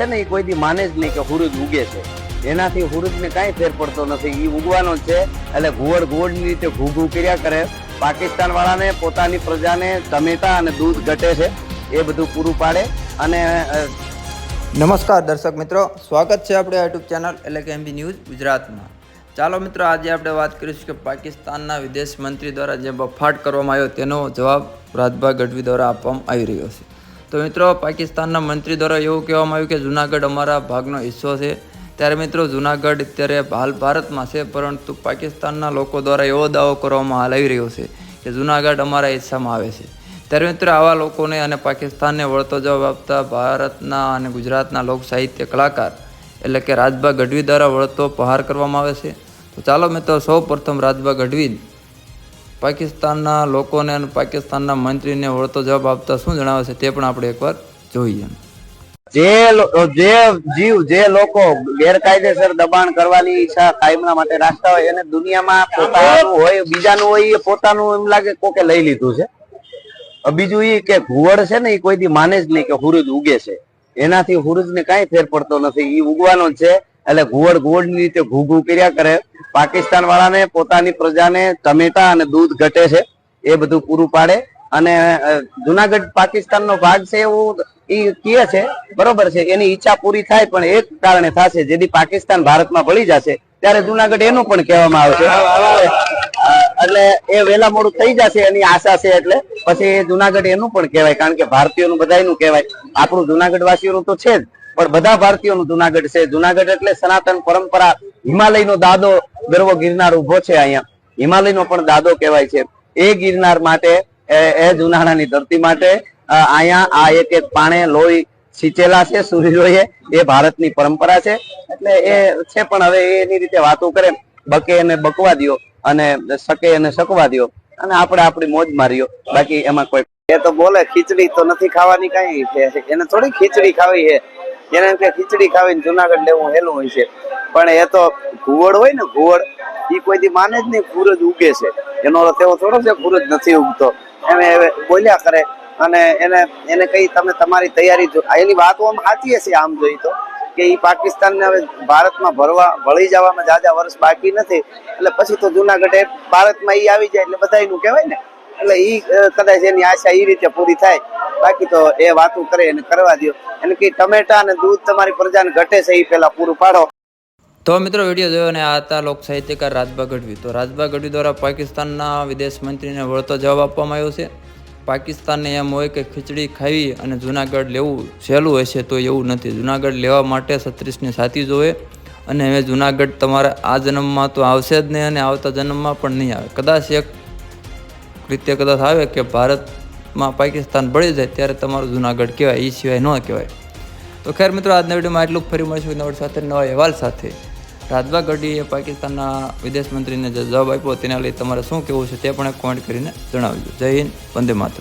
છે ને એ કોઈ દી માને જ નહીં કે હુરુજ ઉગે છે. એનાથી હુરુજને કાંઈ ફેર પડતો નથી. એ ઉગવાનો છે. એટલે ઘુવડ ઘુવડની રીતે ઘૂ ઘૂ કર્યા કરે. પાકિસ્તાન વાળાને પોતાની પ્રજાને ટમેટા અને દૂધ ઘટે છે. એ બધું પૂરું પાડે અને નમસ્કાર દર્શક મિત્રો. સ્વાગત છે આપણે યુટ્યુબ ચેનલ એટલે કે એમબી ન્યૂઝ ગુજરાતમાં. ચાલો મિત્રો, આજે આપણે વાત કરીશું કે પાકિસ્તાનના વિદેશ મંત્રી દ્વારા જે બફાટ કરવામાં આવ્યો તેનો જવાબ રાજભા ગઢવી દ્વારા આપવામાં આવી રહ્યો છે. તો મિત્રો, પાકિસ્તાનના મંત્રી દ્વારા એવું કહેવામાં આવ્યું કે જુનાગઢ અમારા ભાગનો હિસ્સો છે. ત્યારે મિત્રો, જુનાગઢ અત્યારે હાલ ભારતમાં છે, પરંતુ પાકિસ્તાનના લોકો દ્વારા એવો દાવો કરવામાં હાલ આવી રહ્યો છે કે જુનાગઢ અમારા હિસ્સામાં આવે છે. ત્યારે મિત્રો, આવા લોકોને અને પાકિસ્તાનને વળતો જવાબ આપતા ભારતના અને ગુજરાતના લોક સાહિત્ય કલાકાર એટલે કે રાજભા ગઢવી દ્વારા વળતો પ્રહાર કરવામાં આવે છે. તો ચાલો મિત્રો સૌ પ્રથમ રાજભા ગઢવી પાકિસ્તાનના લોકોને અને પાકિસ્તાનના મંત્રીને વળતો જવાબ આપતા શું જણાવે છે તે પણ આપણે એકવાર જોઈએ. જે જે જીવ, જે લોકો ગેરકાયદેસર દબાણ કરવાની ઈચ્છા કાયમના માટે રાખતા હોય એને દુનિયામાં પોતાનું હોય, બીજાનું હોય, એ પોતાનું એમ લાગે કોકે લઈ લીધું છે. બીજું એ કે ઘુવડ છે ને એ કોઈ દી માને જ નહીં કે હુરુજ ઉગે છે. એનાથી હુરુજને કઈ ફેર પડતો નથી. એ ઉગવાનો છે. એટલે ઘુવડ ઘુવડની રીતે ઘૂ ઘૂ કર્યા કરે. પાકિસ્તાન વાળાને, પોતાની પ્રજાને ટમેટા અને દૂધ ઘટે છે. એ બધું પૂરું પાડે. અને જુનાગઢ જુનાગઢ પાકિસ્તાનનો ભાગ છે એવું ઈ કહે છે. બરોબર છે. એની ઈચ્છા પૂરી થાય પણ એક કારણે થશે. જેથી પાકિસ્તાન ભારતમાં ભળી જશે. ત્યારે જુનાગઢ એનું પણ કહેવામાં આવશે છે. એટલે એ વેલા મોડું થઈ જશે એની આશા છે એટલે. પછી એ જુનાગઢ એનું પણ કહેવાય. કારણ કે ભારતીયોનું બધાનું કહેવાય. આપણું જુનાગઢ વાસીઓનું તો છે જ. પણ બધા ભારતીયોનું જુનાગઢ છે. જુનાગઢ એટલે સનાતન પરંપરા. હિમાલયનો દાદો ગર્વ ગિરનાર ઊભો છે અહીંયા. હિમાલયનો પણ દાદો કહેવાય છે. એ ગિરનાર માટે, એ જુનાળાની ધરતી માટે અહીંયા આ એક એક પાણે લોહી સિંચેલા છે સૂર્યોએ એ ભારતની પરંપરા છે. એટલે એ છે પણ હવે એની રીતે વાતો કરે. બકે એને બકવા દ્યો અને શકે એને શકવા દ્યો. અને આપણે આપણી મોજ માર્યો બાકી એમાં કોઈ એ તો બોલે, ખીચડી તો નથી ખાવાની કઈ એને થોડી ખીચડી ખાવી છે. એને કે ખીચડી ખાવીને જુનાગઢ લેવું હેલું હોય છે. પણ એ તો ઘુવડ હોય ને ઘુવડ એ કોઈ દી માને જ નહીં સૂરજ ઉગે છે. એનો અર્થ એવો થોડો છે સૂરજ નથી ઉગતો. એમ બોલ્યા કરે અને એને એને કઈ તમે તમારી તૈયારી એની વાતો આમ સાચી હશે આમ જોઈ તો. કે એ પાકિસ્તાનને હવે ભારતમાં ભરવા, ભળી જવામાં જાજા વર્ષ બાકી નથી. એટલે પછી તો જુનાગઢ એ ભારતમાં એ આવી જાય એટલે બધાનું કહેવાય ને. એટલે એ કદાચ એની આશા એ રીતે પૂરી થાય. બાકી તો એ વાતું કરે એને કરવા દો એને કે ટમેટા અને દૂધ તમારી પ્રજાને ઘટે છે એ પહેલા પૂરું પાડો. તો મિત્રો વીડિયો જોયો અને આ હતા લોક સાહિત્યકાર રાજભા ગઢવી. તો રાજભા ગઢવી દ્વારા પાકિસ્તાનના વિદેશ મંત્રીને વળતો જવાબ આપવામાં આવ્યો છે. પાકિસ્તાનને એમ હોય કે ખીચડી ખાવી અને જુનાગઢ લેવું સહેલું હશે તો એવું નથી. જુનાગઢ લેવા માટે છત્રીસની સાથી જોવે અને હવે જુનાગઢ તમારા આ જન્મમાં તો આવશે જ નહીં અને આવતા જન્મમાં પણ નહીં આવે. કદાચ એક રીતે કદાચ આવે કે ભારતમાં પાકિસ્તાન ભળી જાય ત્યારે તમારું જુનાગઢ કહેવાય એ સિવાય ન કહેવાય. તો ખેર મિત્રો, આજના વિડીયોમાં એટલું ફરી મળશું નવડ સાથે, નવા અહેવાલ સાથે. રાજવા ગઢીએ પાકિસ્તાનના વિદેશ મંત્રીને જે જવાબ આપ્યો, તેના લઈ તમારે શું કહેવું છે તે પણ કોમેન્ટ કરીને જણાવજો. જય હિન્દ, વંદે માતરમ.